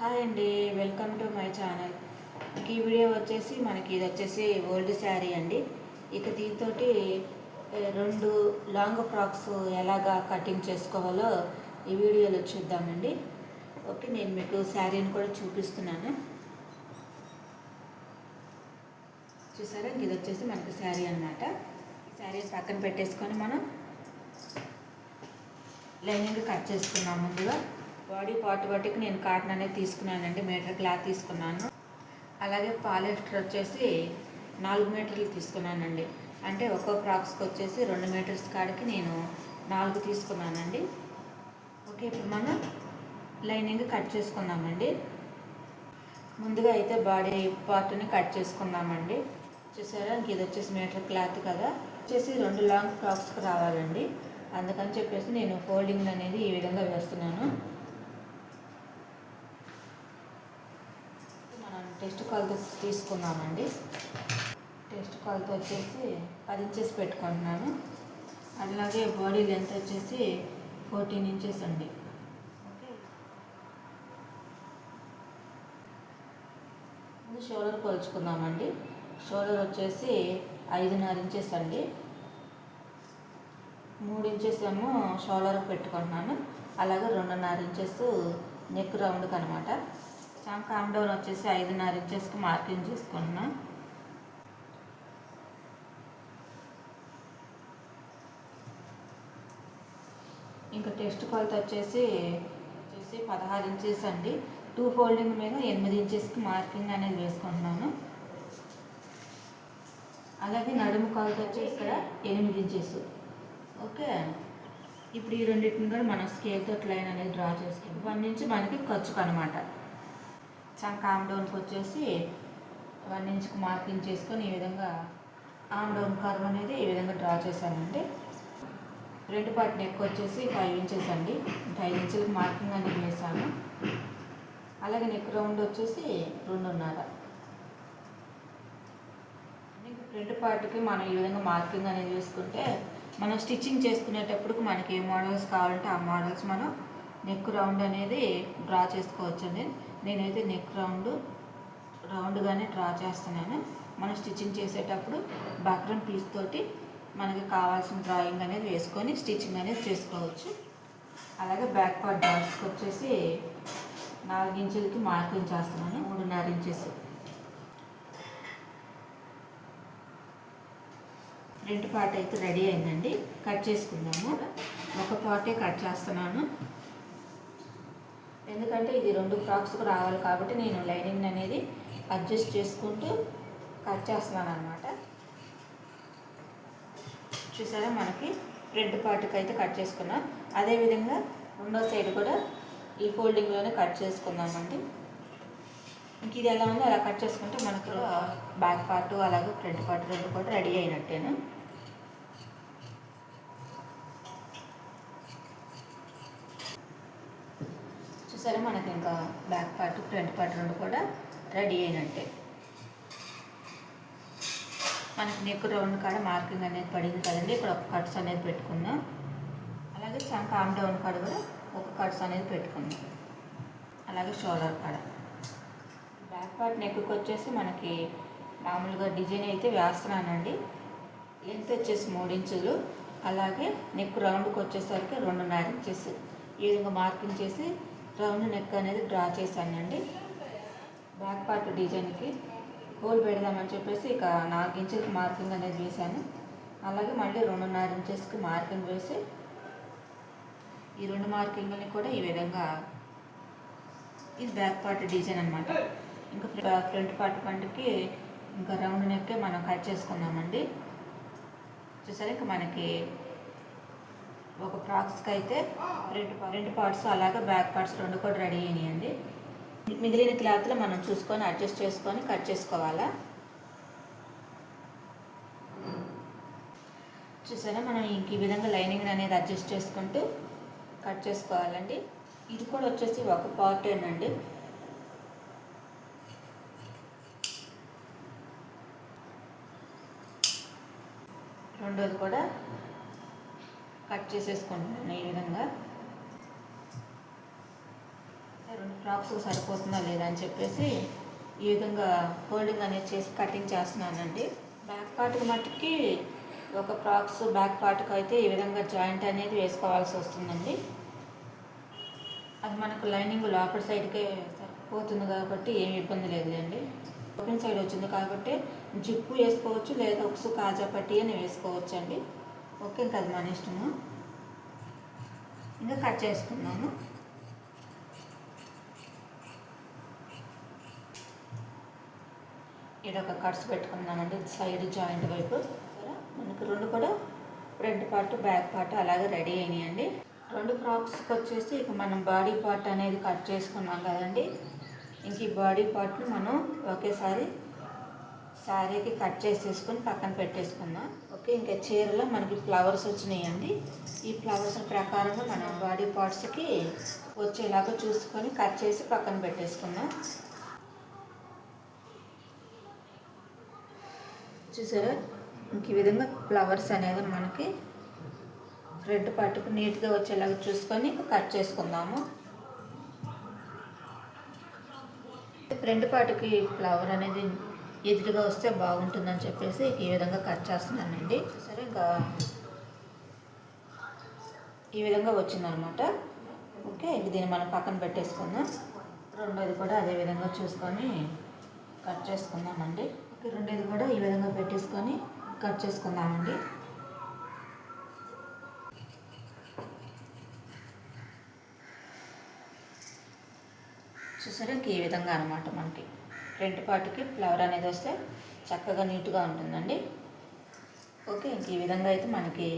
Hi అండి welcome to my channel ఈ video వచ్చేసి మనకి ఇది వచ్చేసి ఓల్డ్ శారీ అండి. ఇక దీంతో రెండు లాంగ్ ఫ్రాక్స్ ఎలాగా కటింగ్ చేసుకోవాలో ఈ వీడియోలో చూద్దామండి. ఓకే నేను మీకు శారీని కూడా చూపిస్తున్నాను. చూసారా? ఇది వచ్చేసి మనకి శారీ అన్నమాట. శారీ పక్కన పెట్టేసుకొని మనం లైనింగ్ కట్ చేసుకున్నాం ముందుగా. బాడీ పార్ట్ బట్టికి నేను కాటన్ అనేది తీసుకున్నానండి మీటర్ క్లాత్ తీసుకున్నాను. అలాగే పాలిస్టర్ వచ్చేసి నాలుగు మీటర్లు తీసుకున్నానండి. అంటే ఒక్కో ఫ్రాక్స్కి వచ్చేసి రెండు మీటర్స్ కాడికి నేను నాలుగు తీసుకున్నానండి. ఓకే ఇప్పుడు మనం లైనింగ్ కట్ చేసుకుందామండి. ముందుగా అయితే బాడీ పార్ట్ని కట్ చేసుకుందామండి. చూసారా ఇంక ఇది వచ్చేసి మీటర్ క్లాత్ కదా. వచ్చేసి రెండు లాంగ్ ఫ్రాక్స్కి రావాలండి. అందుకని చెప్పేసి నేను ఫోల్డింగ్ అనేది ఈ విధంగా వేస్తున్నాను మనం టెస్ట్ కాల్తో తీసుకున్నామండి. టెస్ట్ కాల్తో వచ్చేసి పది ఇంచెస్ పెట్టుకుంటున్నాను. అలాగే బాడీ లెంత్ వచ్చేసి ఫోర్టీన్ ఇంచెస్ అండి. ఓకే ముందు షోల్డర్ కొలుచుకుందామండి షోల్డర్ వచ్చేసి ఐదున్నర ఇంచెస్ అండి. మూడు ఇంచెస్ ఏమో షోల్డర్ పెట్టుకుంటున్నాను. అలాగే రెండున్నర ఇంచెస్ నెక్ రౌండ్కి అనమాట కామ్ డౌన్ వచ్చేసి ఐదున్నర ఇంచెస్కి మార్కింగ్ చేసుకుంటున్నాం ఇంకా టెస్ట్ కొలత వచ్చేసి వచ్చేసి పదహారు ఇంచెస్ అండి. టూ ఫోల్డింగ్ మీద ఎనిమిది ఇంచెస్కి మార్కింగ్ అనేది వేసుకుంటున్నాను. అలాగే నడుము కొలత వచ్చేసి ఇక్కడ ఎనిమిది ఇంచెస్ ఓకే? ఇప్పుడు ఈ రెండింటిని కూడా మనం స్కేల్తో లైన్ అనేది డ్రా చేసుకుంటాం వన్ నుంచి మనకి ఖర్చుకు అనమాట చంక ఆమ్ డౌన్కి వచ్చేసి వన్ ఇంచ్కి మార్కింగ్ చేసుకొని ఈ విధంగా ఆమ్ డౌన్ కర్వ్ అనేది ఈ విధంగా డ్రా చేశానండి. రెండు పార్ట్ నెక్ వచ్చేసి ఫైవ్ ఇంచెస్ అండి. ఐదు ఇంచులకు మార్కింగ్ అనేది వేసాను అలాగే నెక్ రౌండ్ వచ్చేసి రెండున్నర. ఫ్రంట్ పార్ట్కి మనం ఈ విధంగా మార్కింగ్ అనేది వేసుకుంటే మనం స్టిచ్చింగ్ చేసుకునేటప్పుడు మనకి ఏ మోడల్స్ కావాలంటే ఆ మోడల్స్ మనం నెక్ రౌండ్ అనేది డ్రా చేసుకోవచ్చండి. నేనైతే నెక్ రౌండ్ రౌండ్గానే డ్రా చేస్తున్నాను. మనం స్టిచ్చింగ్ చేసేటప్పుడు బక్రమ్ పీస్ తోటి మనకి కావాల్సిన డ్రాయింగ్ అనేది వేసుకొని స్టిచ్చింగ్ అనేది చేసుకోవచ్చు. అలాగే బ్యాక్ పార్ట్ డాట్స్కి వచ్చేసి నాలుగు ఇంచులకి మార్కింగ్ చేస్తున్నాను మూడున్నర ఇంచెస్. ఫ్రంట్ పార్ట్ అయితే రెడీ అయిందండి. కట్ చేసుకుందాము. ఒక పార్టే కట్ చేస్తున్నాను. ఎందుకంటే ఇది రెండు ఫ్రాక్స్కి రావాలి కాబట్టి నేను లైనింగ్ అనేది అడ్జస్ట్ చేసుకుంటూ కట్ చేస్తున్నాను అనమాట చూసారా మనకి రెడ్ పార్ట్కి అయితే కట్ చేసుకున్నాం. అదేవిధంగా రెండో సైడ్ కూడా ఈ ఫోల్డింగ్లోనే కట్ చేసుకుందామండి. ఇంక ఇది ఎలా ఉందో అలా కట్ చేసుకుంటే మనకు బ్యాక్ పార్ట్ అలాగే ఫ్రంట్ పార్ట్ రెండు కూడా రెడీ అయినట్టేను? సరే మనకి ఇంకా బ్యాక్ పార్ట్ ఫ్రంట్ పార్ట్ రెండు కూడా రెడీ అయినట్టే. మనకి నెక్ రౌండ్ కాడ మార్కింగ్ అనేది పడింది కదండి ఇక్కడ ఒక కట్స్ అనేది పెట్టుకున్నాం. అలాగే కామ్ డౌన్ కాడ కూడా ఒక కట్స్ అనేది పెట్టుకున్నాం. అలాగే షోల్డర్ కాడ. బ్యాక్ పార్ట్ నెక్కి వచ్చేసి మనకి మామూలుగా డిజైన్ అయితే వేస్తున్నానండి. లెంత్ వచ్చేసి మూడు ఇంచులు. అలాగే నెక్ రౌండ్కి వచ్చేసరికి రెండున్నర ఇంచెస్. ఈ విధంగా మార్కింగ్ చేసి రౌండ్ నెక్ అనేది డ్రా చేశానండి. బ్యాక్ పార్ట్ డిజైన్కి హోల్ పెడదామని చెప్పేసి ఇక నాలుగు ఇంచులకి మార్కింగ్ అనేది వేశాను. అలాగే మళ్ళీ రెండున్నర ఇంచెస్కి మార్కింగ్ వేసి ఈ రెండు మార్కింగ్ని కూడా ఈ విధంగా ఇది బ్యాక్ పార్ట్ డిజైన్ అనమాట ఇంకా ఫ్రంట్ పార్ట్ పంటకి ఇంకా రౌండ్ నెక్కే మనం కట్ చేసుకున్నామండి. చూసారా ఇంకా మనకి ఒక ఫ్రాక్స్కి అయితే రెండు రెండు పార్ట్స్ అలాగే బ్యాక్ పార్ట్స్ రెండు కూడా రెడీ అయినాయండి. మిగిలిన క్లాత్లో మనం చూసుకొని అడ్జస్ట్ చేసుకొని కట్ చేసుకోవాలా? చూసారా? మనం ఇంక ఈ విధంగా లైనింగ్ అనేది అడ్జస్ట్ చేసుకుంటూ కట్ చేసుకోవాలండి. ఇది కూడా వచ్చేసి ఒక పార్ట్ ఏనండి. రెండోది కూడా కట్ చేసేసుకుంటున్నాను ఈ విధంగా. రెండు ఫ్రాక్స్ సరిపోతుందా లేదా అని చెప్పేసి ఈ విధంగా హోల్డింగ్ అనేది చేసి కటింగ్ చేస్తున్నానండి. బ్యాక్ పార్ట్కి మట్టుకి ఒక ఫ్రాక్స్ బ్యాక్ పార్ట్కి అయితే ఈ విధంగా జాయింట్ అనేది వేసుకోవాల్సి వస్తుందండి. అది మనకు లైనింగ్ లోపల సైడ్కే పోతుంది కాబట్టి ఏమి ఇబ్బంది లేదులేండి. ఓపెన్ సైడ్ వచ్చింది కాబట్టి జిప్పు వేసుకోవచ్చు లేదా ఒకసు కాజా పట్టి అని వేసుకోవచ్చు అండి ఓకే ఇంకా అది మన ఇష్టము. ఇంకా కట్ చేసుకున్నాము ఇది ఒక కట్స్ పెట్టుకున్నామండి సైడ్ జాయింట్ వైపు. మనకు రెండు కూడా ఫ్రంట్ పార్ట్ బ్యాక్ పార్ట్ అలాగే రెడీ అయినాయండి. రెండు ఫ్రాక్స్కి వచ్చేసి ఇక మనం బాడీ పార్ట్ అనేది కట్ చేసుకున్నాం కదండి. ఇంక ఈ బాడీ పార్ట్ని మనం ఒకేసారి శారీకి కట్ చేసేసుకొని పక్కన పెట్టేసుకుందాం. ఓకే ఇంకా చీరలో మనకి ఫ్లవర్స్ వచ్చినాయండి. ఈ ఫ్లవర్స్ ప్రకారంగా మనం బాడీ పార్ట్స్కి వచ్చేలాగా చూసుకొని కట్ చేసి పక్కన పెట్టేసుకుందాం. చూసారా? ఇంక ఈ విధంగా ఫ్లవర్స్ అనేది మనకి రెడ్ పట్టుకు నీట్గా వచ్చేలాగా చూసుకొని కట్ చేసుకుందాము. ఫ్రంట్ పార్ట్కి ఫ్లవర్ అనేది ఎదురుగా వస్తే బాగుంటుందని చెప్పేసి ఈ విధంగా కట్ చేస్తున్నానండి. సరే ఇంకా ఈ విధంగా వచ్చిందనమాట. ఓకే దీన్ని మనం పక్కన పెట్టేసుకుందాం. రెండోది కూడా అదే విధంగా చూసుకొని కట్ చేసుకుందామండి. ఓకే రెండోది కూడా ఈ విధంగా పెట్టేసుకొని కట్ చేసుకుందామండి. చూసారా ఇంక ఈ విధంగా అనమాట మనకి. ఫ్రంట్ పార్ట్కి ఫ్లవర్ అనేది వస్తే చక్కగా నీట్గా ఉంటుందండి. ఓకే ఇంక ఈ విధంగా అయితే మనకి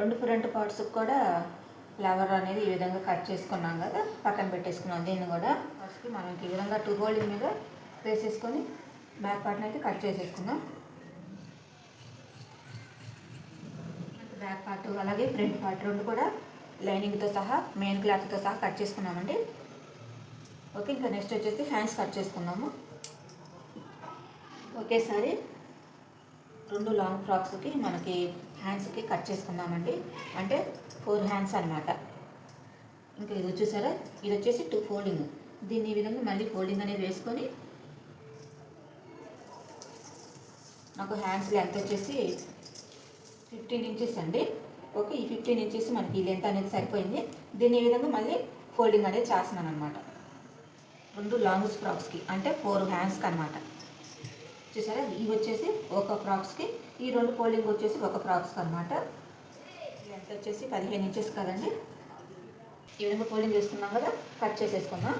రెండు ఫ్రంట్ పార్ట్స్కి కూడా ఫ్లవర్ అనేది ఈ విధంగా కట్ చేసుకున్నాం కదా పక్కన పెట్టేసుకున్నాం దీన్ని కూడా. ఫస్ట్కి మనం ఈ విధంగా టూ హోల్డింగ్ మీద వేసేసుకొని బ్యాక్ పార్ట్ని అయితే కట్ చేసేసుకుందాం. బ్యాక్ పార్ట్ అలాగే ఫ్రంట్ పార్ట్ రెండు కూడా లైనింగ్తో సహా మెయిన్ క్లాత్తో సహా కట్ చేసుకున్నామండి. ఓకే ఇంకా నెక్స్ట్ వచ్చేసి హ్యాండ్స్ కట్ చేసుకుందాము. ఒకేసారి రెండు లాంగ్ ఫ్రాక్స్కి మనకి హ్యాండ్స్కి కట్ చేసుకుందామండి. అంటే ఫోర్ హ్యాండ్స్ అనమాట ఇంకా ఇది వచ్చేసారా? ఇది వచ్చేసి టూ ఫోల్డింగ్ దీన్ని ఈ విధంగా మళ్ళీ ఫోల్డింగ్ అనేది వేసుకొని నాకు హ్యాండ్స్ లెంత్ వచ్చేసి ఫిఫ్టీన్ ఇంచెస్ అండి. ఓకే ఈ ఫిఫ్టీన్ ఇంచెస్ మనకి ఈ లెంత్ అనేది సరిపోయింది. దీన్ని ఈ విధంగా మళ్ళీ ఫోల్డింగ్ అనేది చేస్తున్నాను అనమాట రెండు లాంగ్ ఫ్రాక్స్కి అంటే ఫోర్ హ్యాండ్స్కి అనమాట చూసారా? ఇవి వచ్చేసి ఒక ఫ్రాక్స్కి ఈ రెండు ఫోల్డింగ్ వచ్చేసి ఒక ఫ్రాక్స్కి అనమాట లెంత్ వచ్చేసి పదిహేను ఇంచెస్ కదండి. ఈ విధంగా ఫోల్డింగ్ చేసుకున్నాం కదా కట్ చేసేసుకుందాం.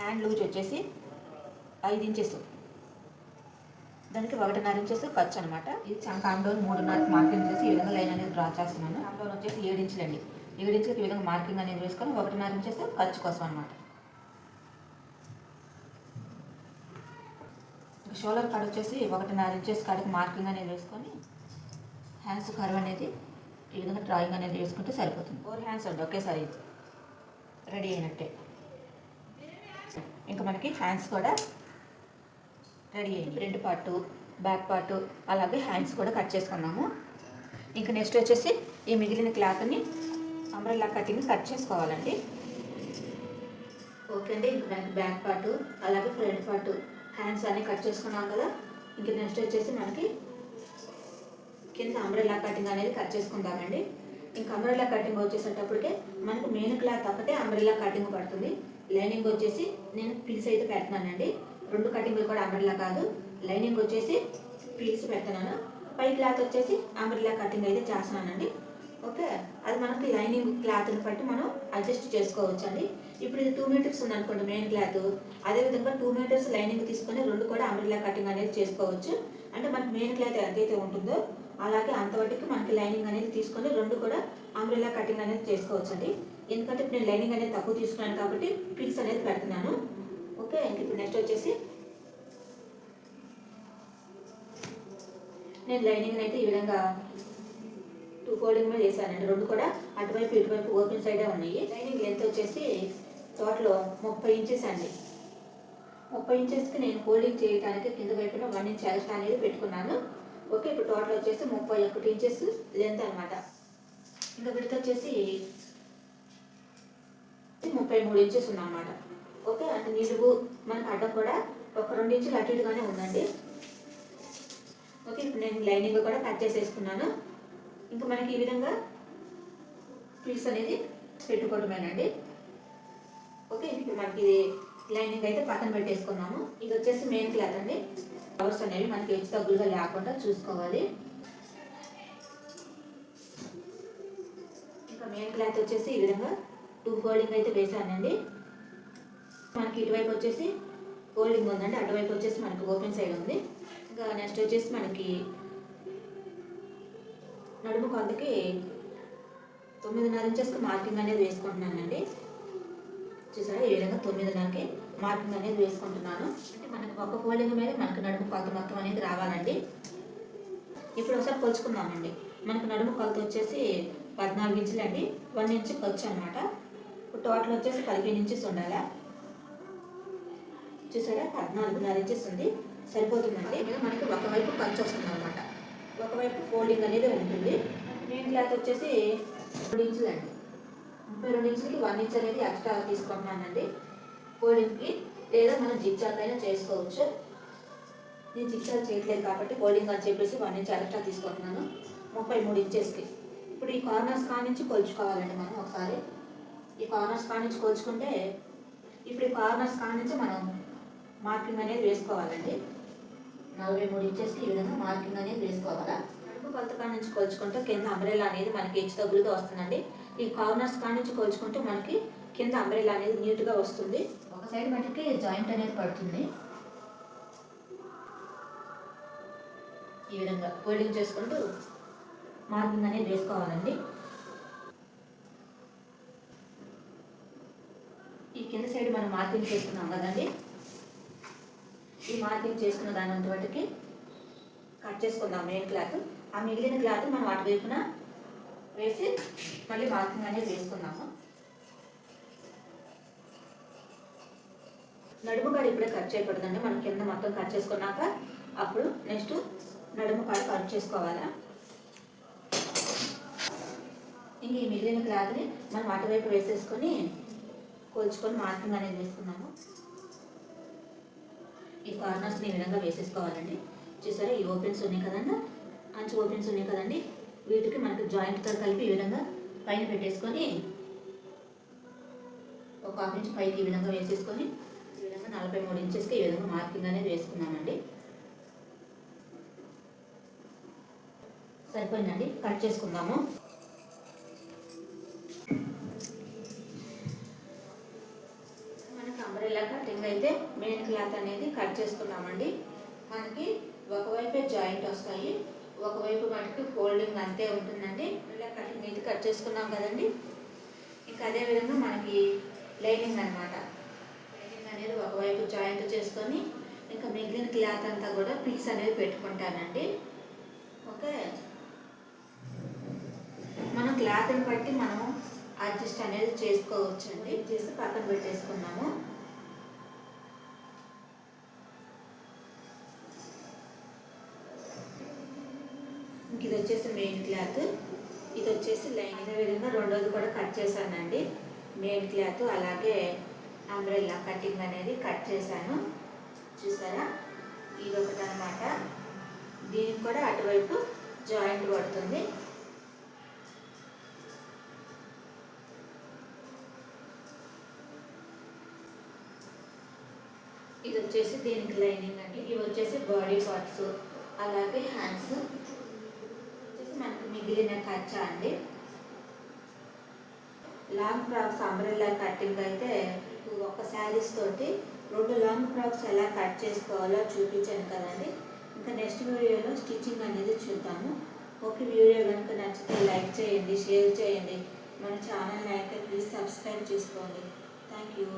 హ్యాండ్ లూజ్ వచ్చేసి ఐదు ఇంచెస్. దానికి ఒకటిన్నర ఇంచెస్ ఖర్చు అనమాట ఇది కాండోన్ మూడు డౌన్ మూడున్నర మార్కింగ్ చేసి ఈ విధంగా లైన్ అనేది డ్రా చేస్తున్నాను. కాండోన్ వచ్చేసి ఏడు ఇంచులండి. ఏడు ఇంచులకి ఈ విధంగా మార్కింగ్ అనేది వేసుకొని ఒకటిన్నర ఇంచెస్ ఖర్చు కోసం అనమాట షోలర్ కాడ వచ్చేసి ఒకటిన్నర ఇంచెస్ కాడికి మార్కింగ్ అనేది వేసుకొని హ్యాండ్స్ కర్వ్ అనేది ఈ విధంగా డ్రాయింగ్ అనేది వేసుకుంటే సరిపోతుంది. ఫోర్ హ్యాండ్స్ అండి ఒకేసారి రెడీ అయినట్టే. ఇంకా మనకి హ్యాండ్స్ కూడా రెడీ అయింది ఫ్రంట్ పార్టు బ్యాక్ పార్టు అలాగే హ్యాండ్స్ కూడా కట్ చేసుకున్నాము. ఇంకా నెక్స్ట్ వచ్చేసి ఈ మిగిలిన క్లాత్ని అంబ్రెల్లా కటింగ్ కట్ చేసుకోవాలండి. ఓకే అండి ఇంక బ్యాక్ పార్టు అలాగే ఫ్రంట్ పార్టు హ్యాండ్స్ అన్నీ కట్ చేసుకున్నాం కదా. ఇంక నెక్స్ట్ వచ్చేసి మనకి కింద అంబ్రెల్లా కటింగ్ అనేది కట్ చేసుకుంటామండి. ఇంకా అంబ్రెల్లా కటింగ్ వచ్చేసేటప్పటికే మనకు మెయిన్ క్లాత్ ఒకటే అంబ్రెల్లా కటింగ్ పడుతుంది. లైనింగ్ వచ్చేసి నేను పిల్స్ అయితే పెడుతున్నానండి. రెండు కటింగ్లు కూడా అంబ్రెల్లా కాదు. లైనింగ్ వచ్చేసి పీల్స్ పెడుతున్నాను. పై క్లాత్ వచ్చేసి అంబ్రెల్లా కటింగ్ అయితే చేస్తున్నానండి. ఓకే? అది మనకి లైనింగ్ క్లాత్ని బట్టి మనం అడ్జస్ట్ చేసుకోవచ్చు అండి ఇప్పుడు ఇది టూ మీటర్స్ ఉందనుకోండి మెయిన్ క్లాత్. అదేవిధంగా టూ మీటర్స్ లైనింగ్ తీసుకొని రెండు కూడా అంబ్రిలా కటింగ్ అనేది చేసుకోవచ్చు. అంటే మనకి మెయిన్ క్లాత్ ఎంతైతే ఉంటుందో అలాగే అంతవరకు మనకి లైనింగ్ అనేది తీసుకొని రెండు కూడా అంబ్రిలా కటింగ్ అనేది చేసుకోవచ్చు అండి ఎందుకంటే ఇప్పుడు నేను లైనింగ్ అనేది తక్కువ తీసుకున్నాను కాబట్టి పిల్స్ అనేది పెడుతున్నాను. ఓకే? ఇంక ఇప్పుడు నెక్స్ట్ వచ్చేసి నేను లైనింగ్ అయితే ఈ విధంగా ఫోల్డింగ్ మీద చేశానండి. రెండు కూడా అటువైపు ఇటువైపు ఓపెన్ సైడే ఉన్నాయి. లైనింగ్ లెంత్ వచ్చేసి టోటల్ ముప్పై ఇంచెస్ అండి. ముప్పై ఇంచెస్కి నేను ఫోల్డింగ్ చేయడానికి కింద వైపున వన్ ఇంచ్ ఎక్స్ట్రా అనేది పెట్టుకున్నాను. ఓకే ఇప్పుడు టోటల్ వచ్చేసి ముప్పై ఒకటి ఇంచెస్ లెంత్ అనమాట ఇంకా విడత వచ్చేసి ముప్పై మూడు ఇంచెస్ ఉందన్నమాట. ఓకే అంటే నిలువు మనకు అడ్డం కూడా ఒక రెండు ఇంచులు అటు ఇటుగానే ఉందండి. ఓకే ఇప్పుడు నేను లైనింగ్ కూడా కట్ చేసేసుకున్నాను. ఇంకా మనకి ఈ విధంగా పీస్ అనేది పెట్టుకోవడమేనండి ఓకే ఇప్పుడు మనకి ఇది లైనింగ్ అయితే పక్కన పెట్టేసుకున్నాము. ఇది వచ్చేసి మెయిన్ క్లాత్ అండి. ఫ్లవర్స్ అనేవి మనకి హెచ్చు తగ్గులుగా లేకుండా చూసుకోవాలి. ఇంకా మెయిన్ క్లాత్ వచ్చేసి ఈ విధంగా టూ ఫోల్డింగ్ అయితే వేసానండి మనకి ఇటువైపు వచ్చేసి ఫోల్డింగ్ ఉందండి. అటువైపు వచ్చేసి మనకి ఓపెన్ సైడ్ ఉంది. ఇంకా నెక్స్ట్ వచ్చేసి మనకి నడుము కొంతకి తొమ్మిదిన్నర ఇంచెస్కి మార్కింగ్ అనేది వేసుకుంటున్నానండి. చూసారా ఈ విధంగా తొమ్మిదిన్నరకి మార్కింగ్ అనేది వేసుకుంటున్నాను. అంటే మనకి ఒక ఫోల్డింగ్ మీద మనకి నడుము కొలత మొత్తం అనేది రావాలండి. ఇప్పుడు ఒకసారి కొలుచుకుందామండి. మనకు నడుము కొలత వచ్చేసి పద్నాలుగు ఇంచులు అండి. వన్ ఇంచ్ ఖర్చు అనమాట టోటల్ వచ్చేసి పదిహేను ఇంచెస్ ఉండాలా? చూసారా పద్నాలుగున్నర ఇంచెస్ ఉంది. సరిపోతుందండి. మనకి ఒకవైపు ఖర్చు వస్తుంది అనమాట ఒకవైపు ఫోల్డింగ్ అనేది ఉంటుంది. మెయిన్ క్లాత్ వచ్చేసి రెండు ఇంచులు అండి. ముప్పై రెండు ఇంచులకి వన్ ఇంచ్ అనేది ఎక్స్ట్రా తీసుకుంటున్నానండి. ఫోల్డింగ్కి లేదా మనం జిగ్జాగ్ అయినా చేసుకోవచ్చు. నేను జిగ్జాగ్ చేయట్లేదు కాబట్టి ఫోల్డింగ్ అని చెప్పేసి వన్ ఇంచ్ ఎక్స్ట్రా తీసుకుంటున్నాను. ముప్పై మూడు ఇంచెస్కి. ఇప్పుడు ఈ కార్నర్స్ కానించి కొలుచుకోవాలండి మనం ఒకసారి. ఈ కార్నర్స్ కానించి కొలుచుకుంటే ఇప్పుడు ఈ కార్నర్స్ కానించి మనం మార్కింగ్ అనేది వేసుకోవాలండి. నలభై మూడు ఇంచెస్కి ఈ విధంగా మార్కింగ్ అనేది వేసుకోవాలా? నడుపు కొలత కాడ నుంచి కొలుచుకుంటే కింద అంబ్రెల్లా అనేది మనకి హెచ్చు తగ్గులుగా వస్తుందండి. ఈ కార్నర్స్ కాడ నుంచి కొలుచుకుంటే మనకి కింద అంబ్రెల్లా అనేది నీట్గా వస్తుంది. ఒక సైడ్ మటుకి జాయింట్ అనేది పడుతుంది. ఈ విధంగా ఫోల్డింగ్ చేసుకుంటూ మార్కింగ్ అనేది వేసుకోవాలండి. ఈ కింద సైడ్ మనం మార్కింగ్ చేసుకున్నాం కదండి. ఈ మార్కింగ్ చేసుకున్న దాని అంతవరకు కట్ చేసుకుందాం మెయిన్ క్లాత్. ఆ మిగిలిన క్లాత్ మనం అటువైపున వేసి మళ్ళీ మార్కింగ్ అనేది వేసుకుందాము. నడుము కాడ ఇప్పుడే కట్ చేయకూడదండి మనం కింద మొత్తం కట్ చేసుకున్నాక అప్పుడు నెక్స్ట్ నడుము కాడ కట్ చేసుకోవాలా. ఇంక ఈ మిగిలిన క్లాత్ని మనం అటువైపు వేసేసుకొని కొలుచుకొని మార్కింగ్ అనేది వేసుకున్నాము ఈ కార్నర్స్ని ఈ విధంగా వేసేసుకోవాలండి. చూసారా? ఈ ఓపెన్స్ ఉన్నాయి కదండి? అంచు ఓపెన్స్ ఉన్నాయి కదండి? వీటికి మనకి జాయింట్తో కలిపి ఈ విధంగా పైన పెట్టేసుకొని ఒక హాఫ్ ఇంచ్ పైకి ఈ విధంగా వేసేసుకొని ఈ విధంగా నలభై మూడు ఇంచెస్కి ఈ విధంగా మార్కింగ్ అనేది వేసుకున్నామండి. సరిపోయిందండి? కట్ చేసుకుందాము. అయితే మెయిన్ క్లాత్ అనేది కట్ చేసుకున్నామండి. మనకి ఒకవైపే జాయింట్ వస్తాయి. ఒకవైపు మనకి ఫోల్డింగ్ అంతే ఉంటుందండి. ఇలా కట్ అయితే కట్ చేసుకున్నాం కదండి. ఇంకా అదే విధంగా మనకి లైనింగ్ అనమాట లైనింగ్ అనేది ఒకవైపు జాయింట్ చేసుకొని ఇంకా మిగిలిన క్లాత్ అంతా కూడా పీస్ అనేది పెట్టుకుంటానండి. ఓకే. మనం క్లాత్ని బట్టి మనం అడ్జస్ట్ అనేది చేసుకోవచ్చండి. చేసి పక్కన పెట్టేసుకున్నాము. ఇది వచ్చేసి మెయిన్ క్లాత్ ఇది వచ్చేసి లైన్ ఇదే విధంగా రెండోది కూడా కట్ చేశానండి. మెయిన్ క్లాత్ అలాగే అంబ్రెల్లా కటింగ్ అనేది కట్ చేశాను. చూసారా? ఇది ఒకటి అనమాట దీనికి కూడా అటువైపు జాయింట్ పడుతుంది. ఇది వచ్చేసి దీనికి లైనింగ్ అండి. ఇవి వచ్చేసి బాడీ పార్ట్స్ అలాగే హ్యాండ్స్ మనకు మిగిలిన ఖర్చా అండి. లాంగ్ ఫ్రాక్స్ అంబ్రెల్లా కటింగ్ అయితే ఒక శారీస్ తోటి రెండు లాంగ్ ఫ్రాక్స్ ఎలా కట్ చేసుకోవాలో చూపించాను కదండి. ఇంకా నెక్స్ట్ వీడియోలో స్టిచ్చింగ్ అనేది చూద్దాము. ఓకే వీడియో కనుక నచ్చితే లైక్ చేయండి షేర్ చేయండి. మన ఛానల్ అయితే ప్లీజ్ సబ్స్క్రైబ్ చేసుకోండి. Thank you.